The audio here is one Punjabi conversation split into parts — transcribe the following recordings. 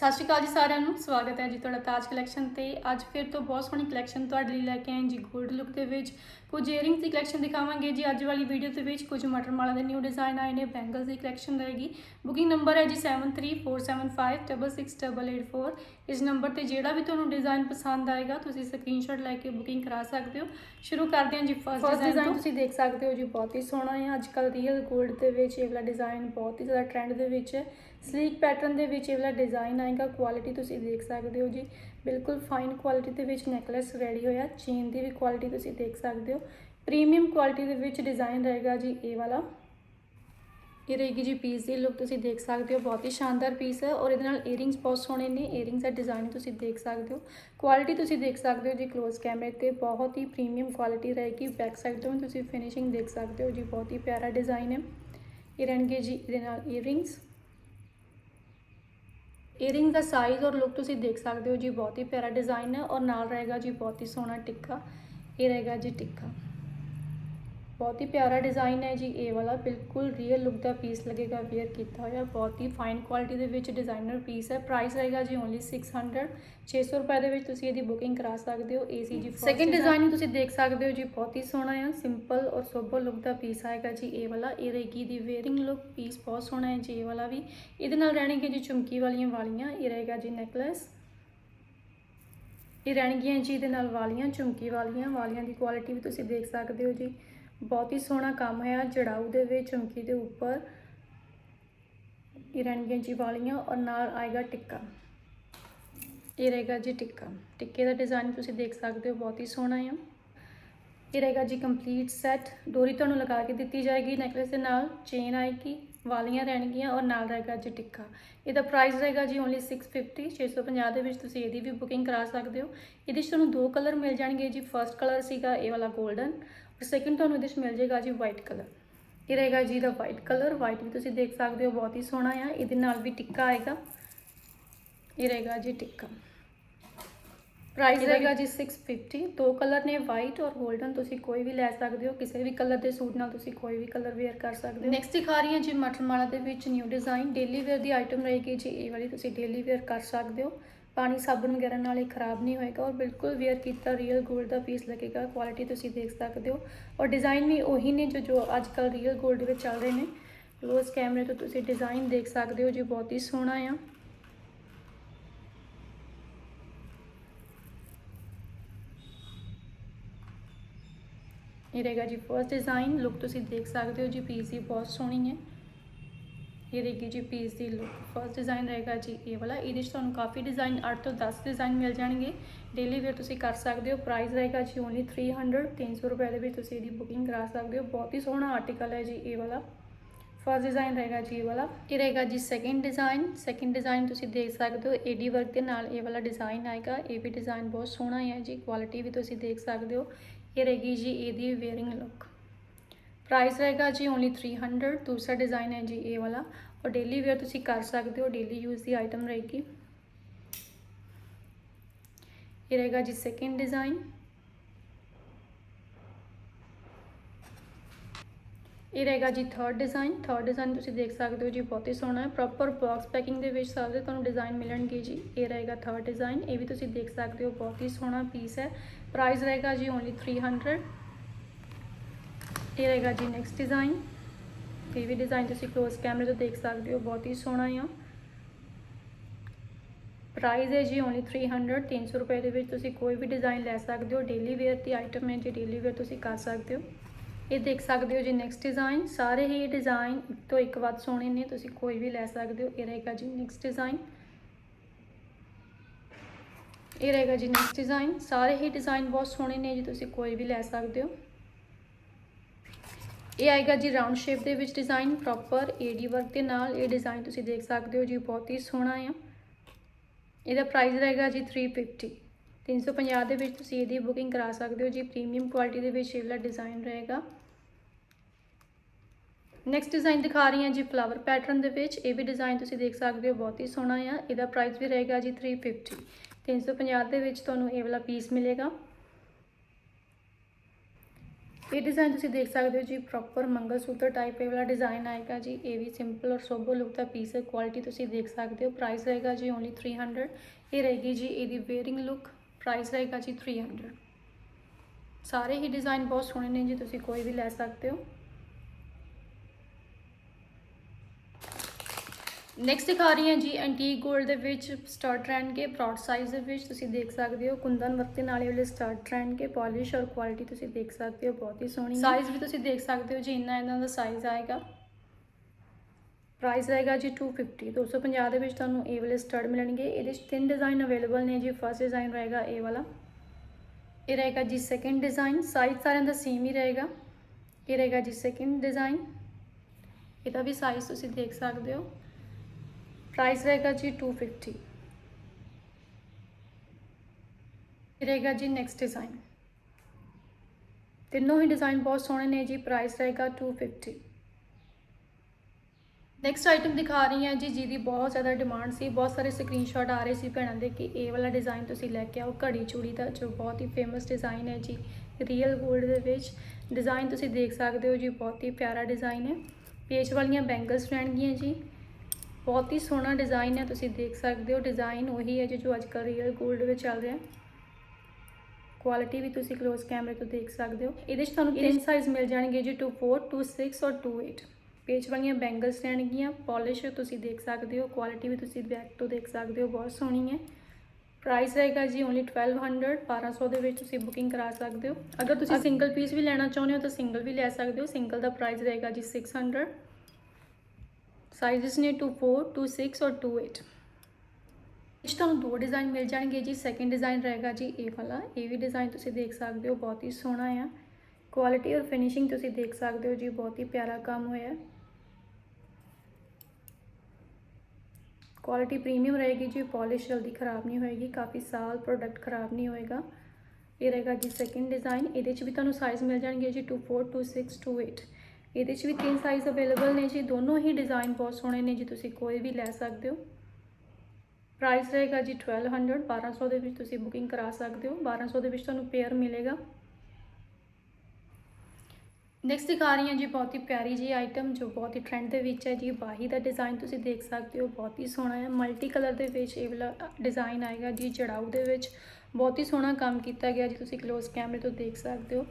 ਸਤਿ ਸ਼੍ਰੀ ਅਕਾਲ ਜੀ ਸਾਰਿਆਂ ਨੂੰ ਸਵਾਗਤ ਹੈ ਜੀ ਤੁਹਾਡਾ ਤਾਜ ਕਲੈਕਸ਼ਨ ਤੇ। ਅੱਜ ਫਿਰ ਤੋਂ ਬਹੁਤ ਸੋਹਣੀ ਕਲੈਕਸ਼ਨ ਤੁਹਾਡੇ ਲਈ ਲੈ ਕੇ ਆਏ ਜੀ 골ਡ ਲੁੱਕ ਦੇ ਵਿੱਚ। ਕੁਝ ਇਅਰਿੰਗਸ ਦੀ ਕਲੈਕਸ਼ਨ ਦਿਖਾਵਾਂਗੇ ਜੀ ਅੱਜ ਵਾਲੀ ਵੀਡੀਓ ਦੇ ਵਿੱਚ। ਕੁਝ ਮਟਰ ਮਾਲਾ ਦੇ ਨਿਊ ਡਿਜ਼ਾਈਨ ਆਏ ਨੇ ਬੈਂਗਲਸ ਦੀ ਕਲੈਕਸ਼ਨ ਰਹੇਗੀ। ਬੁਕਿੰਗ ਨੰਬਰ ਹੈ ਜੀ 7347566884 ਇਸ ਨੰਬਰ ਤੇ ਜਿਹੜਾ ਵੀ ਤੁਹਾਨੂੰ ਡਿਜ਼ਾਈਨ ਪਸੰਦ ਆਏਗਾ ਤੁਸੀਂ ਸਕਰੀਨਸ਼ਾਟ ਲੈ ਕੇ ਬੁਕਿੰਗ ਕਰਾ ਸਕਦੇ ਹੋ। ਸ਼ੁਰੂ ਕਰਦੇ ਹਾਂ ਜੀ ਫਰਸਟ ਡਿਜ਼ਾਈਨ ਤੁਸੀਂ ਦੇਖ ਸਕਦੇ ਹੋ ਜੀ ਬਹੁਤ ਹੀ ਸੋਹਣਾ ਹੈ। ਅੱਜ ਕੱਲ ਰੀਅਲ 골ਡ ਦੇ ਵਿੱਚ ਇਹ ਵਾਲਾ ਡਿਜ਼ਾਈਨ ਬਹੁਤ ਹੀ ਜ਼ਿਆਦਾ ਟ੍ਰੈਂਡ ਦੇ ਵਿੱਚ ਹੈ। ਸਲੀਕ ਪੈਟਰਨ ਦੇ ਵਿੱਚ ਇਹ ਵਾਲਾ ਡਿਜ਼ਾਈਨ ਆਏਗਾ ਕੁਆਲਿਟੀ ਤੁਸੀਂ ਦੇਖ ਸਕਦੇ ਹੋ ਜੀ। ਬਿਲਕੁਲ ਫਾਈਨ ਕੁਆਲਿਟੀ ਦੇ ਵਿੱਚ ਨੈਕਲੈਸ ਰੈਡੀ ਹੋਇਆ ਚੇਨ ਦੀ ਵੀ ਕੁਆਲਿਟੀ ਤੁਸੀਂ ਦੇਖ ਸਕਦੇ ਹੋ। ਪ੍ਰੀਮੀਅਮ ਕੁਆਲਿਟੀ ਦੇ ਵਿੱਚ ਡਿਜ਼ਾਈਨ ਰਹੇਗਾ ਜੀ ਇਹ ਵਾਲਾ। ਇਹ ਰਹੇਗੀ ਜੀ ਪੀਸ ਦੀ ਲੁੱਕ ਤੁਸੀਂ ਦੇਖ ਸਕਦੇ ਹੋ, ਬਹੁਤ ਹੀ ਸ਼ਾਨਦਾਰ ਪੀਸ ਹੈ ਔਰ ਇਹਦੇ ਨਾਲ 이어ਰਿੰਗਸ ਬਹੁਤ ਸੋਹਣੇ ਨੇ 이어ਰਿੰਗਸ ਦਾ ਡਿਜ਼ਾਈਨ ਤੁਸੀਂ ਦੇਖ ਸਕਦੇ ਹੋ। ਕੁਆਲਿਟੀ ਤੁਸੀਂ ਦੇਖ ਸਕਦੇ ਹੋ ਜੀ ক্লোਜ਼ ਕੈਮਰੇ ਤੇ, ਬਹੁਤ ਹੀ ਪ੍ਰੀਮੀਅਮ ਕੁਆਲਿਟੀ ਰਹੇਗੀ ਬੈਕ ਸਾਈਡ ਤੋਂ ਤੁਸੀਂ ਫਿਨਿਸ਼ਿੰਗ ਦੇਖ ਸਕਦੇ ਹੋ ਜੀ, ਬਹੁਤ ਹੀ ਪਿਆਰਾ ਡਿਜ਼ਾਈਨ ਹੈ। ਇਹ ਰਹਿਣਗੇ ਜੀ ਇਹਦੇ ਨਾਲ 이어ਰਿੰਗਸ ਇਅਰਿੰਗ ਦਾ ਸਾਈਜ਼ ਔਰ ਲੁੱਕ ਤੁਸੀਂ ਦੇਖ ਸਕਦੇ ਹੋ, ਜੀ ਬਹੁਤ ਹੀ ਪਿਆਰਾ ਡਿਜ਼ਾਈਨ ਹੈ ਔਰ ਨਾਲ ਰਹੇਗਾ ਜੀ ਬਹੁਤ ਹੀ ਸੋਹਣਾ ਟਿੱਕਾ, ਇਹ ਰਹੇਗਾ ਜੀ ਟਿੱਕਾ। ਬਹੁਤ ਹੀ ਪਿਆਰਾ ਡਿਜ਼ਾਈਨ ਹੈ ਜੀ ਇਹ ਵਾਲਾ ਬਿਲਕੁਲ ਰੀਅਲ ਲੁੱਕ ਦਾ ਪੀਸ ਲੱਗੇਗਾ ਵੇਅਰ ਕੀਤਾ ਹੋਇਆ ਬਹੁਤ ਹੀ ਫਾਈਨ ਕੁਆਲਿਟੀ ਦੇ ਵਿੱਚ ਡਿਜ਼ਾਈਨਰ ਪੀਸ ਹੈ। ਪ੍ਰਾਈਸ ਰਹੇਗਾ ਜੀ ਓਨਲੀ 600 600 ਰੁਪਏ ਦੇ ਵਿੱਚ ਤੁਸੀਂ ਇਹਦੀ ਬੁਕਿੰਗ ਕਰਾ ਸਕਦੇ ਹੋ ਏਸੀ ਜੀ ਸੈਕਿੰਡ ਡਿਜ਼ਾਈਨ ਤੁਸੀਂ ਦੇਖ ਸਕਦੇ ਹੋ ਜੀ ਬਹੁਤ ਹੀ ਸੋਹਣਾ ਹੈ ਸਿੰਪਲ ਔਰ ਸੋਬਰ ਲੁੱਕ ਦਾ ਪੀਸ ਆਏਗਾ ਜੀ ਇਹ ਵਾਲਾ ਇਹ ਰਹੇਗੀ ਦੀ ਵੇਅਰਿੰਗ ਲੁੱਕ ਪੀਸ ਬਹੁਤ ਸੋਹਣਾ ਹੈ ਜੀ ਇਹ ਵਾਲਾ ਵੀ। ਇਹਦੇ ਨਾਲ ਰਹਿਣਗੇ ਜੀ ਚੁੰਮਕੀ ਵਾਲੀਆਂ ਵਾਲੀਆਂ ਇਹ ਰਹੇਗਾ ਜੀ ਨੈਕਲੇਸ ਇਹ ਰਹਿਣਗੀਆਂ ਜੀ ਇਹਦੇ ਨਾਲ ਵਾਲੀਆਂ ਚੁੰਮਕੀ ਵਾਲੀਆਂ ਵਾਲੀਆਂ ਦੀ ਕੁਆਲਿਟੀ ਵੀ ਤੁਸੀਂ ਦੇਖ ਸਕਦੇ ਹੋ ਜੀ। ਬਹੁਤ ਹੀ ਸੋਹਣਾ ਕੰਮ ਹੈ ਜੜਾਊ ਦੇ ਵਿੱਚ ਚਮਕੀ ਦੇ ਉੱਪਰ ਇਹ ਰਹਿਣਗੀਆਂ ਜੀ ਵਾਲੀਆਂ ਔਰ ਨਾਲ ਆਏਗਾ ਟਿੱਕਾ। ਇਹ ਰਹੇਗਾ ਜੀ ਟਿੱਕਾ। ਟਿੱਕੇ ਦਾ ਡਿਜ਼ਾਈਨ ਤੁਸੀਂ ਦੇਖ ਸਕਦੇ ਹੋ, ਬਹੁਤ ਹੀ ਸੋਹਣਾ ਹੈ ਇਹ ਰਹੇਗਾ ਜੀ ਕੰਪਲੀਟ ਸੈੱਟ ਡੋਰੀ ਤੁਹਾਨੂੰ ਲਗਾ ਕੇ ਦਿੱਤੀ ਜਾਏਗੀ। ਨੈਕਲੇਸ ਦੇ ਨਾਲ ਚੇਨ ਆਏਗੀ। ਵਾਲੀਆਂ ਰਹਿਣਗੀਆਂ ਔਰ ਨਾਲ ਰਹੇਗਾ ਜੀ ਟਿੱਕਾ। ਇਹਦਾ ਪ੍ਰਾਈਸ ਰਹੇਗਾ ਜੀ ਓਨਲੀ 650 650 ਦੇ ਵਿੱਚ ਤੁਸੀਂ ਇਹਦੀ ਵੀ ਬੁਕਿੰਗ ਕਰਾ ਸਕਦੇ ਹੋ। ਇਹਦੇ 'ਚ ਤੁਹਾਨੂੰ ਦੋ ਕਲਰ ਮਿਲ ਜਾਣਗੇ ਜੀ। ਫਰਸਟ ਕਲਰ ਸੀਗਾ ਇਹ ਵਾਲਾ 골ਡਨ ਔਰ ਸੈਕਿੰਡ ਤੁਹਾਨੂੰ ਇਹਦੇ 'ਚ ਮਿਲ ਜਾਏਗਾ ਜੀ ਵਾਈਟ ਕਲਰ ਇਹ ਰਹੇਗਾ ਜੀ ਦਾ ਵਾਈਟ ਕਲਰ ਵਾਈਟ ਵੀ ਤੁਸੀਂ ਦੇਖ ਸਕਦੇ ਹੋ, ਬਹੁਤ ਹੀ ਸੋਹਣਾ ਆ। ਇਹਦੇ ਨਾਲ ਵੀ ਟਿੱਕਾ ਆਏਗਾ। ਇਹ ਰਹੇਗਾ ਜੀ ਟਿੱਕਾ। ਪ੍ਰਾਈਸ ਰਹੇਗਾ ਜੀ 650 ਦੋ ਕਲਰ ਨੇ ਵਾਈਟ ਔਰ ਗੋਲਡਨ ਤੁਸੀਂ ਕੋਈ ਵੀ ਲੈ ਸਕਦੇ ਹੋ ਕਿਸੇ ਵੀ ਕਲਰ ਦੇ ਸੂਟ ਨਾਲ ਤੁਸੀਂ ਕੋਈ ਵੀ ਕਲਰ ਵੇਅਰ ਕਰ ਸਕਦੇ ਹੋ। ਨੈਕਸਟ ਦਿਖਾ ਰਹੀ ਹਾਂ ਜੀ ਮਟਰਮਾਲਾ ਦੇ ਵਿੱਚ ਨਿਊ ਡਿਜ਼ਾਈਨ ਡੇਲੀ ਵੇਅਰ ਦੀ ਆਈਟਮ ਰਹੇਗੀ ਜੀ ਇਹ ਵਾਲੀ ਤੁਸੀਂ ਡੇਲੀ ਵੇਅਰ ਕਰ ਸਕਦੇ ਹੋ। ਪਾਣੀ ਸਾਬਣ ਵਗੈਰਾ ਨਾਲ ਇਹ ਖਰਾਬ ਨਹੀਂ ਹੋਏਗਾ ਔਰ ਬਿਲਕੁਲ ਵੇਅਰ ਕੀਤਾ ਰੀਅਲ ਗੋਲਡ ਦਾ ਪੀਸ ਲੱਗੇਗਾ ਕੁਆਲਿਟੀ ਤੁਸੀਂ ਦੇਖ ਸਕਦੇ ਹੋ। ਔਰ ਡਿਜ਼ਾਈਨ ਵੀ ਉਹੀ ਨੇ ਜੋ ਜੋ ਅੱਜ ਕੱਲ ਰੀਅਲ 골ਡ ਵਿੱਚ ਚੱਲ ਰਹੇ ਨੇ। ਕਲੋਜ਼ ਕੈਮਰੇ ਤੋਂ ਤੁਸੀਂ ਡਿਜ਼ਾਈਨ ਦੇਖ ਸਕਦੇ ਹੋ ਜੀ ਬਹੁਤ ਹੀ ਸੋਹਣਾ ਆ। ਇਹ ਰਹੇਗਾ ਜੀ। ਫਰਸਟ ਡਿਜ਼ਾਈਨ ਲੁੱਕ ਤੁਸੀਂ ਦੇਖ ਸਕਦੇ ਹੋ ਜੀ ਪੀਸ ਦੀ ਬਹੁਤ ਸੋਹਣੀ ਹੈ। ਇਹ ਰਹੇਗੀ ਜੀ ਪੀਸ ਦੀ ਲੁੱਕ ਫਰਸਟ ਡਿਜ਼ਾਈਨ ਰਹੇਗਾ ਜੀ ਇਹ ਵਾਲਾ। ਇਹਦੇ 'ਚ ਤੁਹਾਨੂੰ ਕਾਫੀ ਡਿਜ਼ਾਈਨ 8 ਤੋਂ 10 ਡਿਜ਼ਾਈਨ ਮਿਲ ਜਾਣਗੇ। ਡੇਲੀ ਵੇਅਰ ਤੁਸੀਂ ਕਰ ਸਕਦੇ ਹੋ। ਪ੍ਰਾਈਸ ਰਹੇਗਾ ਜੀ ਓਨਲੀ 300 300 ਰੁਪਏ ਦੇ ਵਿੱਚ ਤੁਸੀਂ ਇਹਦੀ ਬੁਕਿੰਗ ਕਰਾ ਸਕਦੇ ਹੋ। ਬਹੁਤ ਹੀ ਸੋਹਣਾ ਆਰਟੀਕਲ ਹੈ ਜੀ ਇਹ ਵਾਲਾ। ਫਰਸਟ ਡਿਜ਼ਾਈਨ ਰਹੇਗਾ ਜੀ ਇਹ ਵਾਲਾ। ਇਹ ਰਹੇਗਾ ਜੀ ਸੈਕਿੰਡ ਡਿਜ਼ਾਈਨ ਸੈਕਿੰਡ ਡਿਜ਼ਾਈਨ ਤੁਸੀਂ ਦੇਖ ਸਕਦੇ ਹੋ। ਏਡੀ ਵਰਕ ਦੇ ਨਾਲ ਇਹ ਵਾਲਾ ਡਿਜ਼ਾਈਨ ਆਏਗਾ। ਇਹ ਵੀ ਡਿਜ਼ਾਈਨ ਬਹੁਤ ਸੋਹਣਾ ਹੈ ਜੀ। ਕੁਆਲਿਟੀ ਵੀ ਤੁਸੀਂ ਦੇਖ ਸਕਦੇ ਹੋ। ਇਹ ਰਹੇਗੀ ਜੀ ਇਹਦੀ ਵੇਅਰਿੰਗ ਲੁੱਕ ਪ੍ਰਾਈਸ ਰਹੇਗਾ ਜੀ ਓਨਲੀ 300 ਦੂਸਰਾ ਡਿਜ਼ਾਈਨ ਹੈ ਜੀ ਇਹ ਵਾਲਾ। ਔਰ ਡੇਲੀ ਵੇਅਰ ਤੁਸੀਂ ਕਰ ਸਕਦੇ ਹੋ ਡੇਲੀ ਯੂਜ਼ ਦੀ ਆਈਟਮ ਰਹੇਗੀ। ਇਹ ਰਹੇਗਾ ਜੀ ਸੈਕਿੰਡ ਡਿਜ਼ਾਈਨ ਇਹ ਰਹੇਗਾ ਜੀ ਥਰਡ ਡਿਜ਼ਾਈਨ ਥਰਡ ਡਿਜ਼ਾਈਨ ਤੁਸੀਂ ਦੇਖ ਸਕਦੇ ਹੋ ਜੀ ਬਹੁਤ ਹੀ ਸੋਹਣਾ ਹੈ। ਪ੍ਰੋਪਰ ਬਾਕਸ ਪੈਕਿੰਗ ਦੇ ਵਿੱਚ ਸਾਰੇ ਤੁਹਾਨੂੰ ਡਿਜ਼ਾਈਨ ਮਿਲਣਗੇ ਜੀ। ਇਹ ਰਹੇਗਾ ਥਰਡ ਡਿਜ਼ਾਈਨ ਇਹ ਵੀ ਤੁਸੀਂ ਦੇਖ ਸਕਦੇ ਹੋ, ਬਹੁਤ ਹੀ ਸੋਹਣਾ ਪੀਸ ਹੈ। ਪ੍ਰਾਈਸ ਰਹੇਗਾ ਜੀ ਓਨਲੀ 300 ਇਹ ਰਹੇਗਾ ਜੀ ਨੈਕਸਟ ਡਿਜ਼ਾਈਨ ਇਹ ਵੀ ਡਿਜ਼ਾਈਨ ਤੁਸੀਂ ক্লোਜ਼ ਕੈਮਰੇ ਤੋਂ ਦੇਖ ਸਕਦੇ ਹੋ ਬਹੁਤ ਹੀ ਸੋਹਣਾ ਆ ਪ੍ਰਾਈਸ ਹੈ ਜੀ ਓਨਲੀ 300 300 ਰੁਪਏ ਦੇ ਵਿੱਚ ਤੁਸੀਂ ਕੋਈ ਵੀ ਡਿਜ਼ਾਈਨ ਲੈ ਸਕਦੇ ਹੋ ਡੇਲੀ ਵੇਅਰ ਦੀ ਆਈਟਮ ਹੈ ਜੀ ਡੇਲੀ ਵੇਅਰ ਤੁਸੀਂ ਕਰ ਸਕਦੇ ਹੋ ਇਹ ਦੇਖ ਸਕਦੇ ਹੋ ਜੀ ਨੈਕਸਟ ਡਿਜ਼ਾਈਨ ਸਾਰੇ ਹੀ ਡਿਜ਼ਾਈਨ ਇੱਕ ਤੋਂ ਇੱਕ ਵੱਧ ਸੋਹਣੇ ਨੇ ਤੁਸੀਂ ਕੋਈ ਵੀ ਲੈ ਸਕਦੇ ਹੋ ਇਹ ਰਹੇਗਾ ਜੀ ਨੈਕਸਟ ਡਿਜ਼ਾਈਨ ਇਹ ਰਹੇਗਾ ਜੀ ਨੈਕਸਟ ਡਿਜ਼ਾਈਨ ਸਾਰੇ ਹੀ ਡਿਜ਼ਾਈਨ ਬਹੁਤ ਸੋਹਣੇ ਨੇ ਜੀ, ਤੁਸੀਂ ਕੋਈ ਵੀ ਲੈ ਸਕਦੇ ਹੋ। ਇਹ ਆਏਗਾ ਜੀ ਰਾਉਂਡ ਸ਼ੇਪ ਦੇ ਵਿੱਚ ਡਿਜ਼ਾਈਨ ਪ੍ਰੋਪਰ ਏਡੀ ਵਰਕ ਦੇ ਨਾਲ। ਇਹ ਡਿਜ਼ਾਈਨ ਤੁਸੀਂ ਦੇਖ ਸਕਦੇ ਹੋ ਜੀ, ਬਹੁਤ ਹੀ ਸੋਹਣਾ ਆ। ਇਹਦਾ ਪ੍ਰਾਈਸ ਰਹੇਗਾ ਜੀ 350 350 ਦੇ ਵਿੱਚ ਤੁਸੀਂ ਇਹਦੀ ਬੁਕਿੰਗ ਕਰਾ ਸਕਦੇ ਹੋ ਜੀ। ਪ੍ਰੀਮੀਅਮ ਕੁਆਲਿਟੀ ਦੇ ਵਿੱਚ ਇਹ ਵਾਲਾ ਡਿਜ਼ਾਈਨ ਰਹੇਗਾ। ਨੈਕਸਟ ਡਿਜ਼ਾਈਨ ਦਿਖਾ ਰਹੀ ਹਾਂ ਜੀ ਫਲਾਵਰ ਪੈਟਰਨ ਦੇ ਵਿੱਚ। ਇਹ ਵੀ ਡਿਜ਼ਾਈਨ ਤੁਸੀਂ ਦੇਖ ਸਕਦੇ ਹੋ, ਬਹੁਤ ਹੀ ਸੋਹਣਾ ਆ। ਇਹਦਾ ਪ੍ਰਾਈਸ ਵੀ ਰਹੇਗਾ ਜੀ 350 350 ਦੇ ਵਿੱਚ ਤੁਹਾਨੂੰ ਇਹ ਵਾਲਾ ਪੀਸ ਮਿਲੇਗਾ। ਇਹ ਡਿਜ਼ਾਈਨ ਤੁਸੀਂ ਦੇਖ ਸਕਦੇ ਹੋ ਜੀ ਪ੍ਰੋਪਰ ਮੰਗਲ ਸੂਤਰ ਟਾਈਪ ਇਹ ਵਾਲਾ ਡਿਜ਼ਾਈਨ ਆਏਗਾ ਜੀ। ਇਹ ਵੀ ਸਿੰਪਲ ਔਰ ਸੋਬੋ ਲੁੱਕ ਦਾ ਪੀਸ ਹੈ। ਕੁਆਲਿਟੀ ਤੁਸੀਂ ਦੇਖ ਸਕਦੇ ਹੋ ਪ੍ਰਾਈਸ ਰਹੇਗਾ ਜੀ ਓਨਲੀ 300 ਇਹ ਰਹੇਗੀ ਜੀ ਇਹਦੀ ਵੇਅਰਿੰਗ ਲੁੱਕ ਪ੍ਰਾਈਸ ਰਹੇਗਾ ਜੀ 300 ਸਾਰੇ ਹੀ ਡਿਜ਼ਾਈਨ ਬਹੁਤ ਸੋਹਣੇ ਨੇ ਜੀ, ਤੁਸੀਂ ਕੋਈ ਵੀ ਲੈ ਸਕਦੇ ਹੋ। ਨੈਕਸਟ ਦਿਖਾ ਰਹੀ ਹਾਂ ਜੀ ਐਂਟੀਕ 골ਡ ਦੇ ਵਿੱਚ ਸਟਾਰਟ ਰਹਿਣਗੇ ਬ੍ਰੌਡ ਸਾਈਜ਼ ਦੇ ਵਿੱਚ ਤੁਸੀਂ ਦੇਖ ਸਕਦੇ ਹੋ। ਕੁੰਦਨ ਵਰਤੇ ਨਾਲੇ ਵਾਲੇ ਸਟਾਰਟ ਰਹਿਣਗੇ ਪਾਲਿਸ਼ ਔਰ ਕੁਆਲਿਟੀ ਤੁਸੀਂ ਦੇਖ ਸਕਦੇ ਹੋ। ਬਹੁਤ ਹੀ ਸੋਹਣੀ ਸਾਈਜ਼ ਵੀ ਤੁਸੀਂ ਦੇਖ ਸਕਦੇ ਹੋ ਜੀ, ਇੰਨਾ ਇਹਨਾਂ ਦਾ ਸਾਈਜ਼ ਆਏਗਾ। ਪ੍ਰਾਈਸ ਰਹੇਗਾ ਜੀ 250 250 ਦੇ ਵਿੱਚ ਤੁਹਾਨੂੰ ਇਹ ਵਾਲੇ ਸਟਾਰਟ ਮਿਲਣਗੇ। ਇਹਦੇ ਵਿੱਚ ਤਿੰਨ ਡਿਜ਼ਾਈਨ ਅਵੇਲੇਬਲ ਨੇ ਜੀ। ਫਸਟ ਡਿਜ਼ਾਈਨ ਰਹੇਗਾ ਇਹ ਵਾਲਾ। ਇਹ ਰਹੇਗਾ ਜੀ ਸੈਕੰਡ ਡਿਜ਼ਾਈਨ ਸਾਈਜ਼ ਸਾਰਿਆਂ ਦਾ ਸੇਮ ਹੀ ਰਹੇਗਾ। ਇਹ ਰਹੇਗਾ ਜੀ ਸੈਕੰਡ ਡਿਜ਼ਾਈਨ ਇਹਦਾ ਵੀ ਸਾਈਜ਼ ਤੁਸੀਂ ਦੇਖ ਸਕਦੇ ਹੋ। ਪ੍ਰਾਈਸ ਰਹੇਗਾ ਜੀ 250 ਇਹ ਰਹੇਗਾ ਜੀ ਨੈਕਸਟ ਡਿਜ਼ਾਈਨ ਤਿੰਨੋਂ ਹੀ ਡਿਜ਼ਾਈਨ ਬਹੁਤ ਸੋਹਣੇ ਨੇ ਜੀ ਪ੍ਰਾਈਸ ਰਹੇਗਾ 250 ਨੈਕਸਟ ਆਈਟਮ ਦਿਖਾ ਰਹੀ ਹਾਂ ਜੀ ਜਿਹਦੀ ਬਹੁਤ ਜ਼ਿਆਦਾ ਡਿਮਾਂਡ ਸੀ ਬਹੁਤ ਸਾਰੇ ਸਕਰੀਨਸ਼ਾਟ ਆ ਰਹੇ ਸੀ ਭੈਣਾਂ ਦੇ ਕਿ ਇਹ ਵਾਲਾ ਡਿਜ਼ਾਈਨ ਤੁਸੀਂ ਲੈ ਕੇ ਆਓ ਘੜੀ ਚੂੜੀ ਦਾ ਜੋ ਬਹੁਤ ਹੀ ਫੇਮਸ ਡਿਜ਼ਾਈਨ ਹੈ ਜੀ ਰੀਅਲ 골ਡ ਦੇ ਵਿੱਚ ਡਿਜ਼ਾਈਨ ਤੁਸੀਂ ਦੇਖ ਸਕਦੇ ਹੋ ਜੀ ਬਹੁਤ ਹੀ ਪਿਆਰਾ ਡਿਜ਼ਾਈਨ ਹੈ ਪੇਚ ਵਾਲੀਆਂ ਬੈਂਗਲਸ ਰਹਿਣਗੀਆਂ ਜੀ ਬਹੁਤ ਹੀ ਸੋਹਣਾ ਡਿਜ਼ਾਈਨ ਹੈ ਤੁਸੀਂ ਦੇਖ ਸਕਦੇ ਹੋ। ਡਿਜ਼ਾਈਨ ਉਹੀ ਹੈ ਜੀ ਜੋ ਅੱਜ ਕੱਲ੍ਹ ਰੀਅਲ 골ਡ ਵਿੱਚ ਚੱਲ ਰਿਹਾ ਕੁਆਲਿਟੀ ਵੀ ਤੁਸੀਂ ਕਲੋਜ਼ ਕੈਮਰੇ ਤੋਂ ਦੇਖ ਸਕਦੇ ਹੋ। ਇਹਦੇ 'ਚ ਤੁਹਾਨੂੰ ਤਿੰਨ ਸਾਈਜ਼ ਮਿਲ ਜਾਣਗੇ ਜੀ 24 26 ਔਰ 28 ਪੇਚ ਵਾਲੀਆਂ ਬੈਂਗਲਸ ਰਹਿਣਗੀਆਂ ਪਾਲਿਸ਼ ਤੁਸੀਂ ਦੇਖ ਸਕਦੇ ਹੋ। ਕੁਆਲਿਟੀ ਵੀ ਤੁਸੀਂ ਬੈਕ ਤੋਂ ਦੇਖ ਸਕਦੇ ਹੋ ਬਹੁਤ ਸੋਹਣੀ ਹੈ। ਪ੍ਰਾਈਸ ਰਹੇਗਾ ਜੀ ਓਨਲੀ 1200 1200 ਦੇ ਵਿੱਚ ਤੁਸੀਂ ਬੁਕਿੰਗ ਕਰਾ ਸਕਦੇ ਹੋ। ਅਗਰ ਤੁਸੀਂ ਸਿੰਗਲ ਪੀਸ ਵੀ ਲੈਣਾ ਚਾਹੁੰਦੇ ਹੋ ਤਾਂ ਸਿੰਗਲ ਵੀ ਲੈ ਸਕਦੇ ਹੋ। ਸਿੰਗਲ ਦਾ ਪ੍ਰਾਈਸ ਰਹੇਗਾ ਜੀ 600 ਸਾਈਜ਼ਸ ਨੇ 24 26 ਔਰ 28 ਇਸ ਤੁਹਾਨੂੰ ਦੋ ਡਿਜ਼ਾਈਨ ਮਿਲ ਜਾਣਗੇ ਜੀ। ਸੈਕੰਡ ਡਿਜ਼ਾਈਨ ਰਹੇਗਾ ਜੀ ਇਹ ਵਾਲਾ। ਇਹ ਵੀ ਡਿਜ਼ਾਈਨ ਤੁਸੀਂ ਦੇਖ ਸਕਦੇ ਹੋ, ਬਹੁਤ ਹੀ ਸੋਹਣਾ ਆ। ਕੁਆਲਿਟੀ ਔਰ ਫਿਨਿਸ਼ਿੰਗ ਤੁਸੀਂ ਦੇਖ ਸਕਦੇ ਹੋ ਜੀ, ਬਹੁਤ ਹੀ ਪਿਆਰਾ ਕੰਮ ਹੋਇਆ। ਕੁਆਲਿਟੀ ਪ੍ਰੀਮੀਅਮ ਰਹੇਗੀ ਜੀ ਪਾਲਿਸ਼ ਜਲਦੀ ਖਰਾਬ ਨਹੀਂ ਹੋਏਗੀ, ਕਾਫੀ ਸਾਲ ਪ੍ਰੋਡਕਟ ਖਰਾਬ ਨਹੀਂ ਹੋਏਗਾ। ਇਹ ਰਹੇਗਾ ਜੀ ਸੈਕਿੰਡ ਡਿਜ਼ਾਈਨ ਇਹਦੇ 'ਚ ਵੀ ਤੁਹਾਨੂੰ ਸਾਈਜ਼ ਮਿਲ ਜਾਣਗੇ ਜੀ 24 26 28 ਇਹਦੇ 'ਚ ਵੀ ਤਿੰਨ ਸਾਈਜ਼ ਅਵੇਲੇਬਲ ਨੇ ਜੀ, ਦੋਨੋਂ ਹੀ ਡਿਜ਼ਾਈਨ ਬਹੁਤ ਸੋਹਣੇ ਨੇ ਜੀ, ਤੁਸੀਂ ਕੋਈ ਵੀ ਲੈ ਸਕਦੇ ਹੋ। ਪ੍ਰਾਈਸ ਰਹੇਗਾ ਜੀ 1200 1200 ਦੇ ਵਿੱਚ ਤੁਸੀਂ ਬੁਕਿੰਗ ਕਰਾ ਸਕਦੇ ਹੋ। 1200 ਦੇ ਵਿੱਚ ਤੁਹਾਨੂੰ ਪੇਅਰ ਮਿਲੇਗਾ। ਨੈਕਸਟ ਦਿਖਾ ਰਹੀ ਹਾਂ ਜੀ ਬਹੁਤ ਹੀ ਪਿਆਰੀ ਜੀ ਆਈਟਮ ਜੋ ਬਹੁਤ ਹੀ ਟ੍ਰੈਂਡ ਦੇ ਵਿੱਚ ਹੈ ਜੀ। ਬਾਹੀ ਦਾ ਡਿਜ਼ਾਈਨ ਤੁਸੀਂ ਦੇਖ ਸਕਦੇ ਹੋ, ਬਹੁਤ ਹੀ ਸੋਹਣਾ ਹੈ। ਮਲਟੀ ਕਲਰ ਦੇ ਵਿੱਚ ਇਹ ਵਾਲਾ ਡਿਜ਼ਾਈਨ ਆਏਗਾ ਜੀ ਜੜਾਊ ਦੇ ਵਿੱਚ ਬਹੁਤ ਹੀ ਸੋਹਣਾ ਕੰਮ ਕੀਤਾ ਗਿਆ ਜੀ। ਤੁਸੀਂ ਕਲੋਜ਼ ਕੈਮਰੇ ਤੋਂ ਦੇਖ ਸਕਦੇ ਹੋ।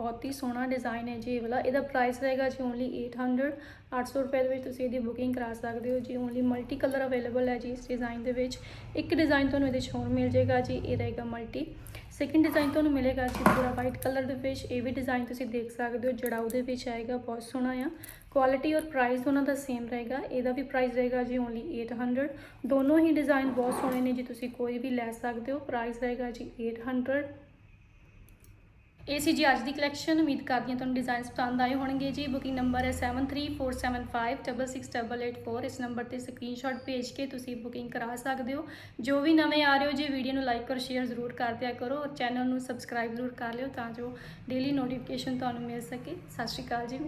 ਬਹੁਤ ਹੀ ਸੋਹਣਾ ਡਿਜ਼ਾਈਨ ਹੈ ਜੀ ਇਹ ਵਾਲਾ। ਇਹਦਾ ਪ੍ਰਾਈਸ ਰਹੇਗਾ ਜੀ ਓਨਲੀ 800 800 ਰੁਪਏ ਦੇ ਵਿੱਚ ਤੁਸੀਂ ਇਹਦੀ ਬੁਕਿੰਗ ਕਰਾ ਸਕਦੇ ਹੋ ਜੀ। ਓਨਲੀ ਮਲਟੀ ਕਲਰ ਅਵੇਲੇਬਲ ਹੈ ਜੀ ਇਸ ਡਿਜ਼ਾਈਨ ਦੇ ਵਿੱਚ। ਇੱਕ ਡਿਜ਼ਾਈਨ ਤੁਹਾਨੂੰ ਇਹਦੇ 'ਚ ਹੋਰ ਮਿਲ ਜਾਏਗਾ ਜੀ, ਇਹ ਰਹੇਗਾ ਮਲਟੀ ਸੈਕਿੰਡ ਡਿਜ਼ਾਈਨ ਤੁਹਾਨੂੰ ਮਿਲੇਗਾ ਜੀ ਪੂਰਾ ਵਾਈਟ ਕਲਰ ਦੇ ਵਿੱਚ। ਇਹ ਵੀ ਡਿਜ਼ਾਈਨ ਤੁਸੀਂ ਦੇਖ ਸਕਦੇ ਹੋ ਜੜਾਊ ਦੇ ਵਿੱਚ ਆਏਗਾ, ਬਹੁਤ ਸੋਹਣਾ ਆ। ਕੁਆਲਿਟੀ ਔਰ ਪ੍ਰਾਈਸ ਦੋਨਾਂ ਦਾ ਸੇਮ ਰਹੇਗਾ। ਇਹਦਾ ਵੀ ਪ੍ਰਾਈਸ ਰਹੇਗਾ ਜੀ ਓਨਲੀ 800 ਦੋਨੋਂ ਹੀ ਡਿਜ਼ਾਈਨ ਬਹੁਤ ਸੋਹਣੇ ਨੇ ਜੀ, ਤੁਸੀਂ ਕੋਈ ਵੀ ਲੈ ਸਕਦੇ ਹੋ। ਪ੍ਰਾਈਸ ਰਹੇਗਾ ਜੀ 800 ਇਹ ਸੀ ਜੀ ਅੱਜ ਦੀ ਕਲੈਕਸ਼ਨ ਉਮੀਦ ਕਰਦੀ ਹਾਂ ਤੁਹਾਨੂੰ ਡਿਜ਼ਾਈਨਸ ਪਸੰਦ ਆਏ ਹੋਣਗੇ ਜੀ। ਬੁਕਿੰਗ ਨੰਬਰ ਹੈ 7347566884 ਇਸ ਨੰਬਰ ਤੇ ਸਕਰੀਨਸ਼ਾਟ ਭੇਜ ਕੇ ਤੁਸੀਂ ਬੁਕਿੰਗ ਕਰਾ ਸਕਦੇ ਹੋ। ਜੋ ਵੀ ਨਵੇਂ ਆ ਰਹੇ ਹੋ ਜੀ, ਵੀਡੀਓ ਨੂੰ ਲਾਈਕ ਔਰ ਸ਼ੇਅਰ ਜ਼ਰੂਰ ਕਰ ਦਿਆ ਕਰੋ ਔਰ ਚੈਨਲ ਨੂੰ ਸਬਸਕ੍ਰਾਈਬ ਜ਼ਰੂਰ ਕਰ ਲਿਓ ਤਾਂ ਜੋ ਡੇਲੀ ਨੋਟੀਫਿਕੇਸ਼ਨ ਤੁਹਾਨੂੰ ਮਿਲ ਸਕੇ। ਸਤਿ ਸ਼੍ਰੀ ਅਕਾਲ ਜੀ।